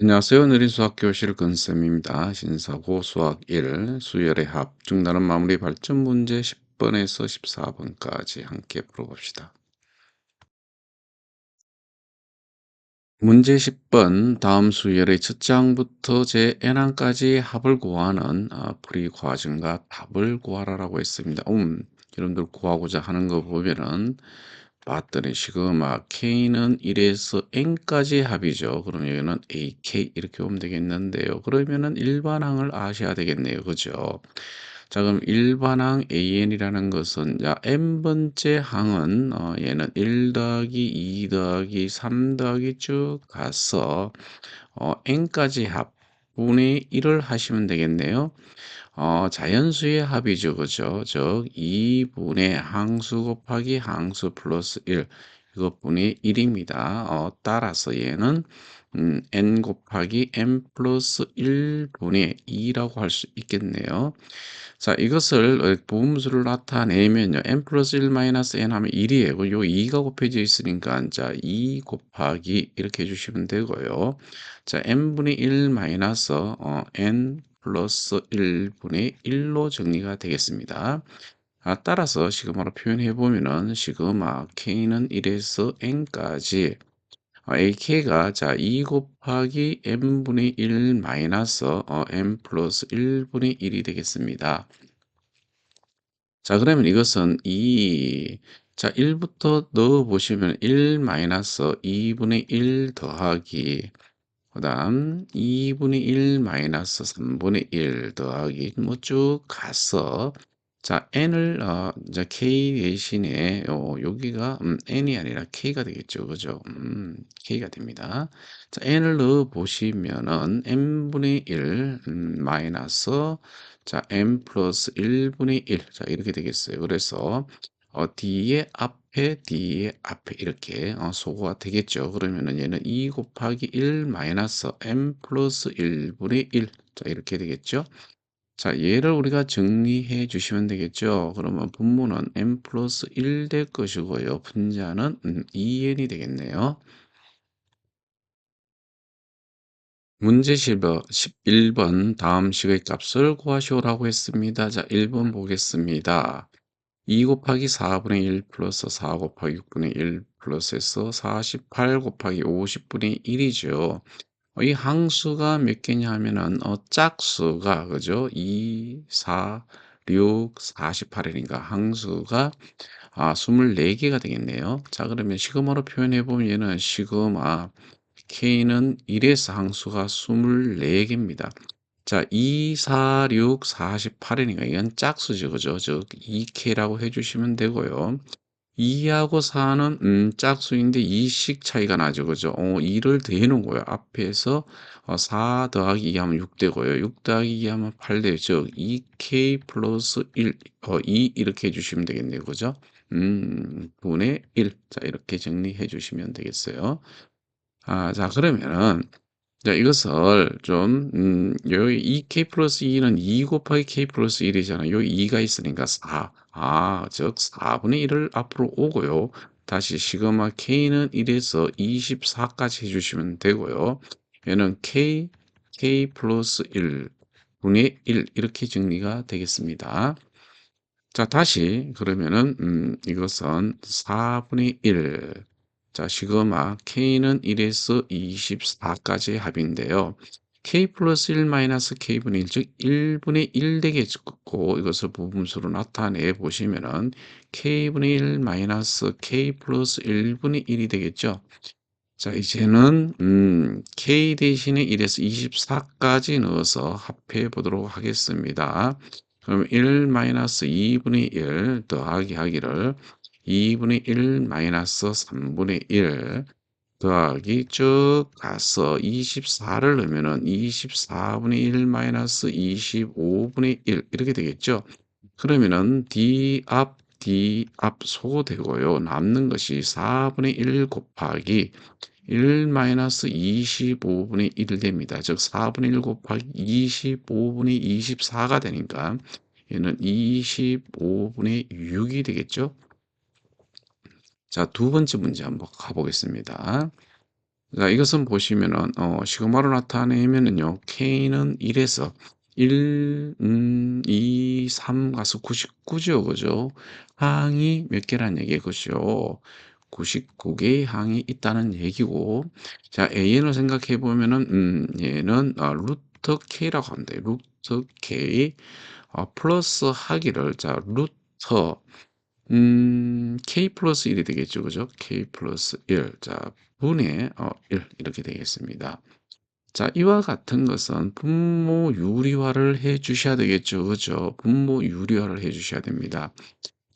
안녕하세요. 느린 수학 교실 근쌤입니다. 신사고 수학 1 수열의 합 중단원 마무리 발전 문제 10번에서 14번까지 함께 풀어봅시다. 문제 10번 다음 수열의 첫 장부터 제 n항까지 합을 구하는 아, 풀이 과정과 답을 구하라라고 했습니다. 음, 여러분들 구하고자 하는 거 보면은 봤더니 지금 아 k는 1에서 n까지 합이죠. 그럼 여기는 ak 이렇게 오면 되겠는데요. 그러면은 일반항을 아셔야 되겠네요. 그죠? 자, 그럼 일반항 an이라는 것은 야 n번째 항은 어, 얘는 1 더하기 2 더하기 3 더하기 쭉 가서 어, n까지 합 분의 1을 하시면 되겠네요. 어, 자연수의 합이죠. 그죠? 즉, 2분의 항수 곱하기 항수 플러스 1. 이것분이 1입니다. 어, 따라서 얘는 음, n 곱하기 n 플러스 1분의 2라고 할 수 있겠네요. 자, 이것을 어, 부음수를 나타내면요. n 플러스 1 마이너스 n 하면 1이에요. 요 2가 곱해져 있으니까 자, 2 곱하기 이렇게 해주시면 되고요. 자, n분의 1 마이너스 어, n 플러스 1분의 1로 정리가 되겠습니다. 아, 따라서 시그마로 표현해 보면은 시그마 k는 1에서 n까지 어, ak가 자 2 곱하기 n분의 1 마이너스 어, n 플러스 1분의 1이 되겠습니다. 자 그러면 이것은 2 자 1부터 넣어 보시면 1 마이너스 2분의 1 더하기 그 다음 2분의 1 마이너스 3분의 1 더하기 뭐 쭉 가서 자 n을 어 이제 k 대신에 어 여기가 음 n이 아니라 k가 되겠죠. 그죠? 음 k가 됩니다. 자 n을 넣어 보시면은 n분의 1 음 마이너스 자 n 플러스 1분의 1. 자 이렇게 되겠어요. 그래서 어 뒤에 앞에 뒤에 앞에 이렇게 어 소거가 되겠죠. 그러면은 얘는 2 곱하기 1 마이너스 n 플러스 1분의 1. 자 이렇게 되겠죠. 자 얘를 우리가 정리해 주시면 되겠죠. 그러면 분모는 n 플러스 1 될 것이고요. 분자는 음 2n이 되겠네요. 문제 실버 11번 다음 식의 값을 구하시오라고 했습니다. 자 1번 보겠습니다. 2 곱하기 4분의 1 플러스 4 곱하기 6분의 1 플러스해서 48 곱하기 50분의 1이죠. 이 항수가 몇 개냐 하면은 어 짝수가 그죠? 2, 4, 6, 48이니까 항수가 아 24개가 되겠네요. 자 그러면 시그마로 표현해 보면 얘는 시그마 k는 1에서 항수가 24개입니다. 자, 2, 4, 6, 48이니까 이건 짝수죠. 그죠? 즉 2K라고 해 주시면 되고요. 2하고 4는 음, 짝수인데 2씩 차이가 나죠. 그죠? 어, 2를 더해놓은 거예요. 앞에서 어, 4 더하기 2 하면 6 되고요. 6 더하기 2 하면 8 되죠. 즉 2K 플러스 1, 어, 2 이렇게 해주시면 되겠네요. 그죠? 음, 분의 1. 자, 이렇게 정리해 주시면 되겠어요. 아, 자, 그러면은 자, 이것을 좀, 음, 여기 2k 플러스 2는 2 곱하기 k 플러스 1이잖아요. 요 2가 있으니까 4. 아, 즉 4분의 1을 앞으로 오고요. 다시 시그마 k는 1에서 24까지 해주시면 되고요. 얘는 k, k 플러스 1 분의 1 이렇게 정리가 되겠습니다. 자, 다시 그러면은 음, 이것은 4분의 1 자, 시그마 k는 1에서 24까지의 합인데요. k 플러스 1 마이너스 k분의 1, 즉 1분의 1 되겠고 이것을 부분수로 나타내 보시면은 k분의 1 마이너스 k 플러스 1분의 1이 되겠죠. 자, 이제는 음, k 대신에 1에서 24까지 넣어서 합해 보도록 하겠습니다. 그럼 1 마이너스 2분의 1 더하기 하기를 2분의 1 마이너스 3분의 1 더하기 쭉 가서 24를 넣으면은 24분의 1 마이너스 25분의 1 이렇게 되겠죠. 그러면은 D 앞 D 앞 소되고요. 남는 것이 4분의 1 곱하기 1 마이너스 25분의 1 됩니다. 즉 4분의 1 곱하기 25분의 24가 되니까 얘는 25분의 6이 되겠죠. 자, 두 번째 문제 한번 가보겠습니다. 자 이것은 보시면은 어 시그마로 나타내면은요. K는 1 에서 1 음 2 3 가서 99 죠. 그죠? 항이 몇 개란 얘기예요. 그죠? 99 개의 항이 있다는 얘기고 자 AN을 생각해 보면은 음 얘는 어 루트 K라고 돼요. 루트 K 어 플러스 하기를 자 루트 음 K 플러스 1이 되겠죠. 그죠? K 플러스 1. 자 분의 어 1 이렇게 되겠습니다. 자 이와 같은 것은 분모 유리화를 해 주셔야 되겠죠. 그죠? 분모 유리화를 해 주셔야 됩니다.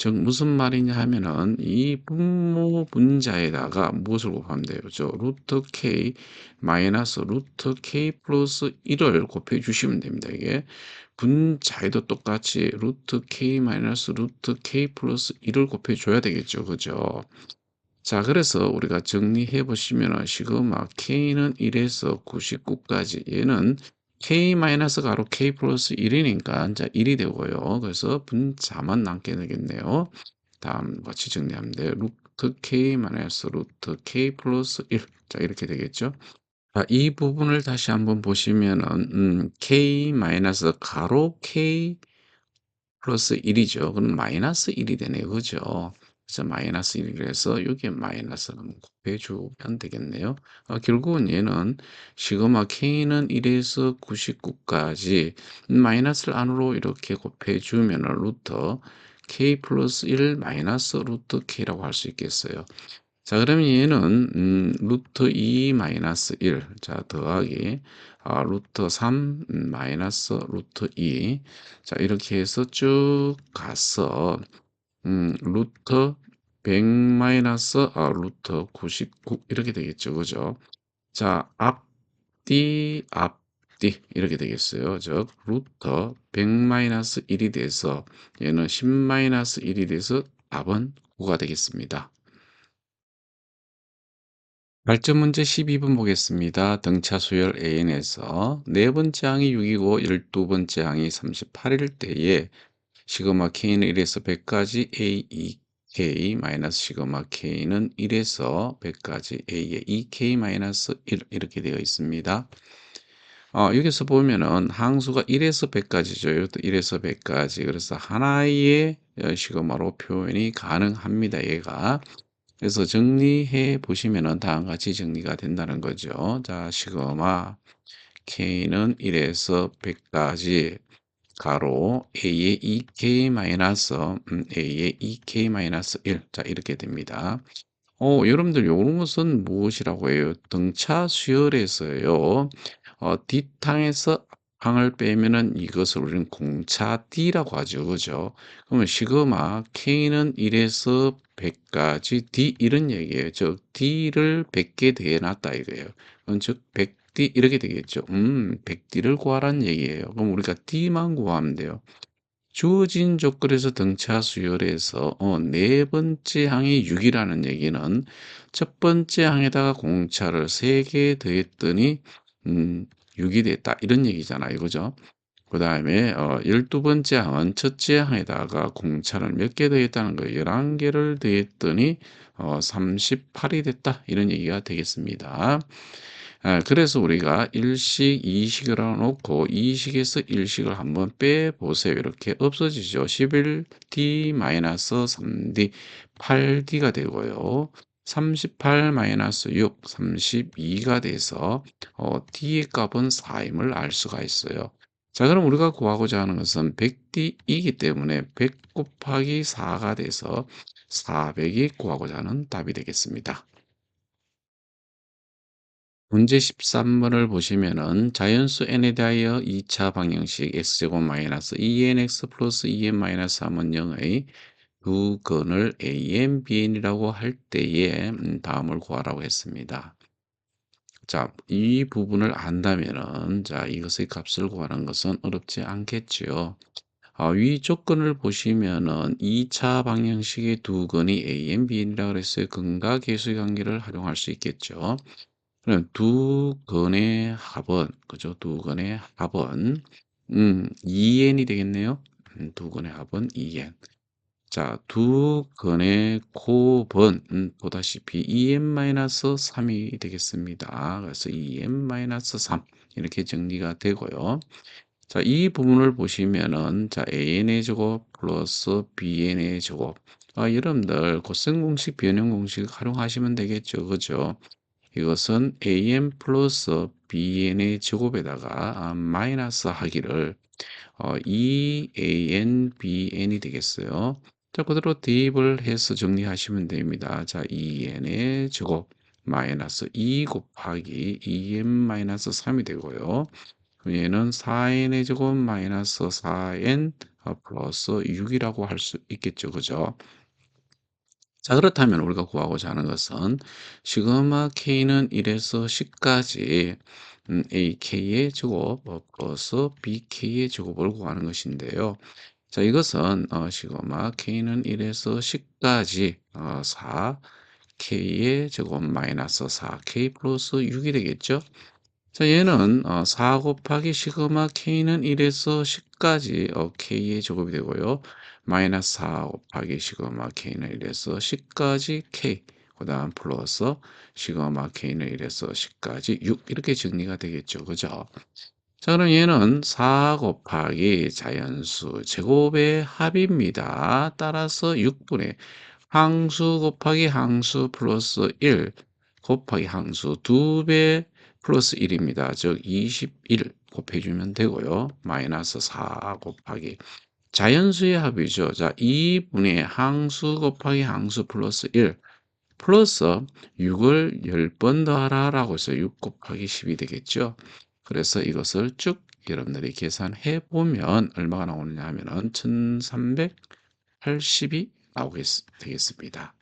즉 무슨 말이냐 하면은 이 분모 분자에다가 무엇을 곱하면 돼요? 그죠? 루트 K 마이너스 루트 K 플러스 1을 곱해 주시면 됩니다. 이게 분자에도 똑같이 루트 K 마이너스 루트 K 플러스 1을 곱해 줘야 되겠죠. 그죠? 자 그래서 우리가 정리해 보시면은 시그마 K는 1에서 99까지 얘는 K 마이너스 가로 K 플러스 1이니까 자 1이 되고요. 그래서 분자만 남게 되겠네요. 다음 같이 정리하면 돼요. 루트 K 마이너스 루트 K 플러스 1. 자 이렇게 되겠죠. 자, 이 부분을 다시 한번 보시면은 음, K 마이너스 가로 K 플러스 1이죠. 그럼 마이너스 1이 되네요. 그죠? 그래서 마이너스 1이 그래서 여기에 마이너스는 곱해주면 되겠네요. 어, 결국은 얘는 시그마 K는 1에서 99까지 마이너스를 안으로 이렇게 곱해주면 루트 K 플러스 1 마이너스 루트 K라고 할 수 있겠어요. 자 그러면 얘는 음, 루트 2 마이너스 1. 자 더하기 아, 루트 3 음, 마이너스 루트 2. 자 이렇게 해서 쭉 가서 음, 루트 100 마이너스 아, 루트 99 이렇게 되겠죠. 그죠? 자 앞뒤 앞뒤 이렇게 되겠어요. 즉 루트 100 마이너스 1이 돼서 얘는 10 마이너스 1이 돼서 답은 9가 되겠습니다. 발전 문제 12번 보겠습니다. 등차 수열 AN에서 네 번째 항이 6이고 12번째 항이 38일 때에 시그마 K는 1에서 100까지 A, 2K 마이너스 시그마 K는 1에서 100까지 A의 2K 마이너스 1 이렇게 되어 있습니다. 어, 여기서 보면은 항수가 1에서 100까지죠. 이것도 1에서 100까지. 그래서 하나의 시그마로 표현이 가능합니다. 얘가. 그래서 정리해 보시면은 다음과 같이 정리가 된다는 거죠. 자, 시그마 K는 1에서 100까지 가로 a의 e 2k 마이너스 음, a의 e 2k 마이너스 1. 자 이렇게 됩니다. 어, 여러분들 요런 것은 무엇이라고 해요? 등차 수열에서요. 어, 뒷탕에서 항을 빼면은 이것을 우리는 공차 D라고 하죠. 그죠? 그러면 시그마 K는 1에서 100까지 D 이런 얘기예요. 즉 D를 100개 대놨다 이거예요. 즉 D 이렇게 되겠죠. 음, 100D를 구하라는 얘기예요. 그럼 우리가 D만 구하면 돼요. 주어진 조건에서 등차 수열에서 어, 네 번째 항이 6이라는 얘기는 첫 번째 항에다가 공차를 3개 더했더니 음, 6이 됐다. 이런 얘기잖아요. 그죠? 그 다음에 어, 12번째 항은 첫째 항에다가 공차를 몇 개 더했다는 거예요. 11개를 더했더니 어, 38이 됐다. 이런 얘기가 되겠습니다. 아, 그래서 우리가 1식, 2식을 놓고 2식에서 1식을 한번 빼보세요. 이렇게 없어지죠. 11D-3D, 8D가 되고요. 38-6, 32가 돼서 어, D의 값은 4임을 알 수가 있어요. 자, 그럼 우리가 구하고자 하는 것은 100D이기 때문에 100 곱하기 4가 돼서 400이 구하고자 하는 답이 되겠습니다. 문제 13번을 보시면은 자연수 n에 대하여 2차 방정식 x제곱 마이너스 2nx 플러스 2n 마이너스 3은 0의 두 근을 an, bn이라고 할 때에 음, 다음을 구하라고 했습니다. 자, 이 부분을 안다면은 자, 이것의 값을 구하는 것은 어렵지 않겠지요. 아, 위 조건을 보시면은 2차 방정식의 두 근이 an, bn이라고 했어요. 근과 계수의 관계를 활용할 수 있겠죠. 그럼 두 건의 합은 그죠? 두 건의 합은 음, 2n이 되겠네요. 음, 두 건의 합은 2n. 자, 두 건의 곱은 음, 보다시피 2n-3이 되겠습니다. 그래서 2n-3 이렇게 정리가 되고요. 자, 이 부분을 보시면은 자, an의 제곱 플러스 bn의 제곱 아, 여러분들 고생 공식, 변형 공식 활용하시면 되겠죠. 그죠? 이것은 an 플러스 bn의 제곱에다가 아, 마이너스 하기를 어, 2an, bn이 되겠어요. 자, 그대로 대입을 해서 정리하시면 됩니다. 자, 2n의 제곱 마이너스 2 곱하기 2n 마이너스 3이 되고요. 얘는 4n의 제곱 마이너스 4n 어, 플러스 6이라고 할 수 있겠죠. 그죠? 자, 그렇다면 우리가 구하고자 하는 것은 시그마 k는 1에서 10까지 음, ak의 제곱 어, 플러스 bk의 제곱을 구하는 것인데요. 자, 이것은 어, 시그마 k는 1에서 10까지 어, 4k의 제곱 마이너스 4k 플러스 6이 되겠죠. 자, 얘는 어, 4 곱하기 시그마 k는 1에서 10까지 어, k의 제곱이 되고요. 마이너스 4 곱하기 시그마 k는 1에서 10까지 k 그 다음 플러스 시그마 k는 1에서 10까지 6 이렇게 정리가 되겠죠. 그죠? 자, 그럼 얘는 4 곱하기 자연수 제곱의 합입니다. 따라서 6분의 항수 곱하기 항수 플러스 1 곱하기 항수 2배 플러스 1입니다. 즉 21 곱해주면 되고요. 마이너스 4 곱하기 자연수의 합이죠. 자, 2분의 항수 곱하기 항수 플러스 1 플러스 6을 10번 더하라 라고 해서 6 곱하기 10이 되겠죠. 그래서 이것을 쭉 여러분들이 계산해 보면 얼마가 나오느냐 하면은 1380이 나오겠 되겠습니다.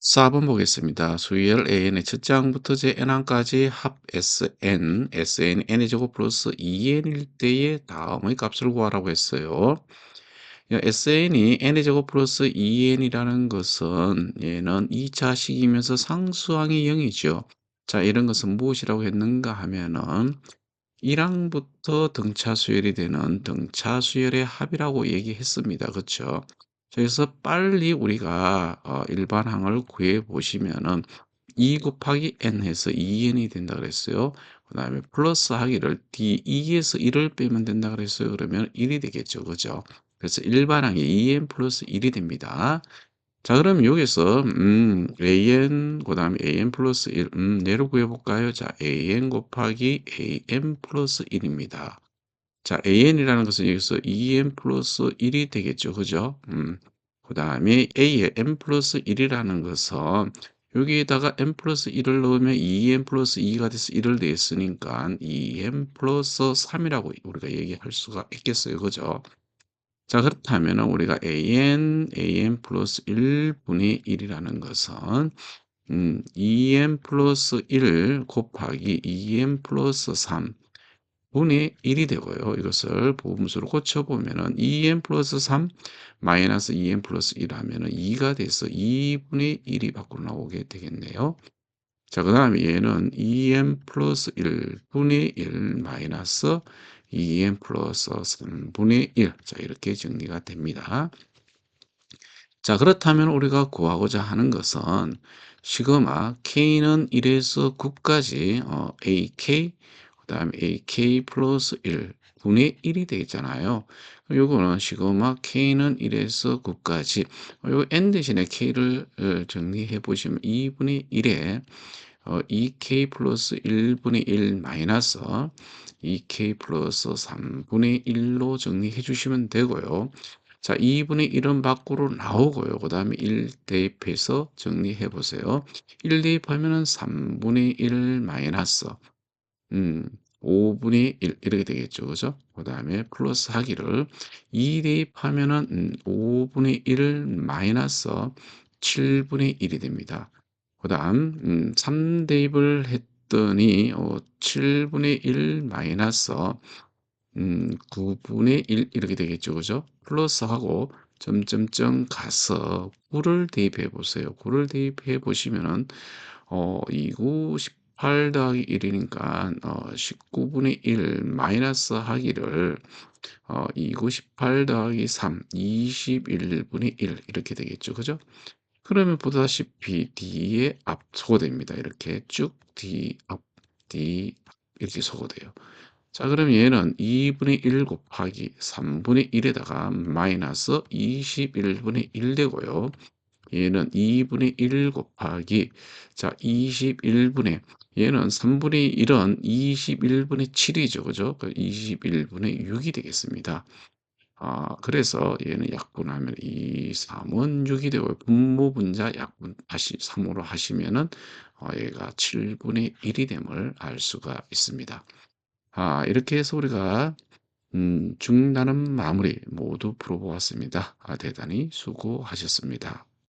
4번 보겠습니다. 수열 AN의 첫 장부터 제 N항까지 합 SN, SN N의 제곱 플러스 2N일 때의 다음의 값을 구하라고 했어요. SN이 N의 제곱 플러스 2N이라는 것은 얘는 2차식이면서 상수항이 0이죠. 자, 이런 것은 무엇이라고 했는가 하면은 1항부터 등차 수열이 되는 등차 수열의 합이라고 얘기했습니다. 그렇죠? 그래서 빨리 우리가 어, 일반항을 구해 보시면은 2 곱하기 n 해서 2n이 된다 그랬어요. 그 다음에 플러스 하기를 d 2에서 1을 빼면 된다 그랬어요. 그러면 1이 되겠죠. 그죠? 그래서 일반항이 2n 플러스 1이 됩니다. 자, 그럼 여기서 음, an 그 다음에 an 플러스 1 음, 내로 구해볼까요? 자, an 곱하기 an 플러스 1입니다. 자, an이라는 것은 여기서 2n 플러스 1이 되겠죠. 그죠? 음. 그 다음에 a의 n 플러스 1이라는 것은 여기에다가 n 플러스 1을 넣으면 2n 플러스 2가 돼서 1을 냈으니까 2n 플러스 3이라고 우리가 얘기할 수가 있겠어요. 그죠? 자, 그렇다면 우리가 an, an 플러스 1분의 1이라는 것은 음, 2n 플러스 1 곱하기 2n 플러스 3 분의 1이 되고요. 이것을 보분수로 고쳐보면 은 2n 플러스 3 마이너스 2n 플러스 1 하면 은 2가 돼서 2분의 1이 밖으로 나오게 되겠네요. 자, 그 다음에 얘는 2n 플러스 1분의 1 마이너스 2n 플러스 3분의 1. 자, 이렇게 정리가 됩니다. 자, 그렇다면 우리가 구하고자 하는 것은 시그마 k는 1에서 9까지 어, ak 그 다음에 ak 플러스 1 분의 1이 되겠잖아요. 요거는 시그마 k는 1에서 9까지 요 n 대신에 k를 어, 정리해 보시면 2분의 1에 어, 2k 플러스 1분의 1 마이너스 2k 플러스 3분의 1로 정리해 주시면 되고요. 자, 2분의 1은 밖으로 나오고요. 그 다음에 1 대입해서 정리해 보세요. 1 대입하면 은 3분의 1 마이너스, 음, 5분의 1 이렇게 되겠죠. 그죠? 그 다음에 플러스 하기를 2 대입하면은 음, 5분의 1 마이너스 7분의 1이 됩니다. 그 다음 음, 3 대입을 했더니 어, 7분의 1 마이너스 음, 9분의 1 이렇게 되겠죠. 그죠? 플러스하고 점점점 가서 9를 대입해 보세요. 9를 대입해 보시면은 어, 2, 9, 10, 8 더하기 1이니까 어, 19분의 1 마이너스 하기를 어, 298 더하기 3 21분의 1 이렇게 되겠죠. 그죠? 그러면 보다시피 D에 앞 소거됩니다. 이렇게 쭉 D 앞 D 이렇게 소거돼요. 자 그럼 얘는 2분의 1 곱하기 3분의 1에다가 마이너스 21분의 1 되고요. 얘는 2분의 1 곱하기 자 21분의 얘는 3분의 1은 21분의 7이죠. 그죠? 21분의 6이 되겠습니다. 아, 그래서 얘는 약분하면 2, 3은 6이 되고 분모 분자 약분 다시 3으로 하시면은 어, 얘가 7분의 1이 됨을 알 수가 있습니다. 아, 이렇게 해서 우리가 음, 중단음 마무리 모두 풀어보았습니다. 아, 대단히 수고하셨습니다.